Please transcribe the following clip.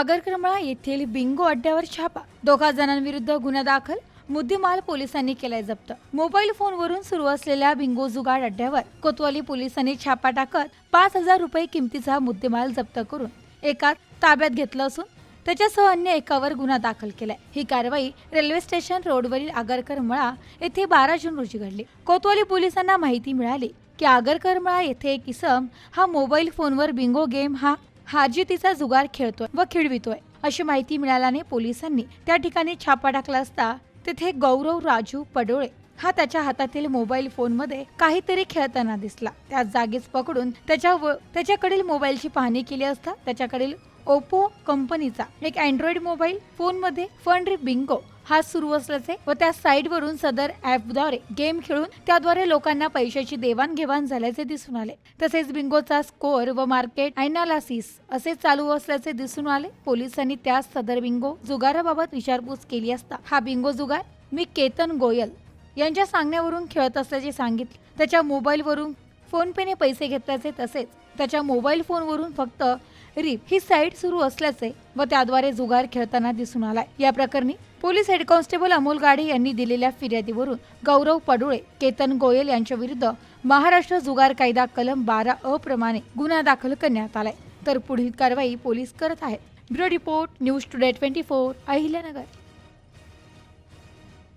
आगरक्रमळा येथील बिंगो अड्ड्यावर छापा दोघा जणांविरुद्ध गुन्हा दाखल मुद्देमाल पोलिसांनी केलाय जप्त. मोबाईल फोनवरून सुरू असलेल्या बिंगो जुगाड अड्ड्यावर कोतवाली पोलिसांनी छापा टाकत पाच हजार रुपये किमतीचा मुद्देमाल जप्त करून एका ताब्यात घेतलं असून त्याच्यासह अन्य एकावर गुन्हा दाखल केलाय. ही कारवाई रेल्वे स्टेशन रोडवरील आगरकर मळा येथे बारा जून रोजी घडली. कोतवाली पोलिसांना माहिती मिळाली की आगरकर मळा येथे एक इसम हा मोबाईल फोनवर बिंगो गेम हा हारजीतीचा जुगार खेळतोय व खिळवितोय अशी माहिती मिळाल्याने पोलिसांनी त्या ठिकाणी छापा टाकला असता तिथे गौरव राजू पडोळे हा त्याच्या हातातील मोबाईल फोनमध्ये काहीतरी खेळताना दिसला. त्या जागीच पकडून त्याच्या व- त्याच्याकडील मोबाईलची पाहणी केली असता त्याच्याकडील ओप्पो कंपनीचा एक अँड्रॉइड मोबाईल फोनमध्ये फन रे बिंगो हा सुरू असल्याचे व त्या साईटवरून सदर ॲपद्वारे गेम खेळून त्याद्वारे लोकांना पैशाची देवाणघेवाण झाल्याचे दिसून आले. तसेच बिंगोचा स्कोअर व मार्केट अनालासिस असे चालू असल्याचे दिसून आले. पोलिसांनी त्या सदर बिंगो जुगाराबाबत विचारपूस केली असता हा बिंगो जुगार मी केतन गोयल यांच्या सांगण्यावरून खेळत असल्याचे सांगितले. त्याच्या मोबाईलवरून फोनपेने पैसे घेतल्याचे तसेच त्याच्या मोबाईल फोनवरून फक्त रिप ही साईट सुरू असल्याचे व त्याद्वारे जुगार खेळताना दिसून आलाय. या प्रकरणी police head constable Amol Gade यांनी दिलेल्या फिर्यादीवरून गौरव पडुळे केतन गोयल यांच्याविरुद्ध महाराष्ट्र जुगार कायदा कलम बारा अ प्रमाणे गुन्हा दाखल करण्यात आलाय. तर पुढील कारवाई पोलीस करत आहेत. Bureau report news today twenty four Ahilyanagar.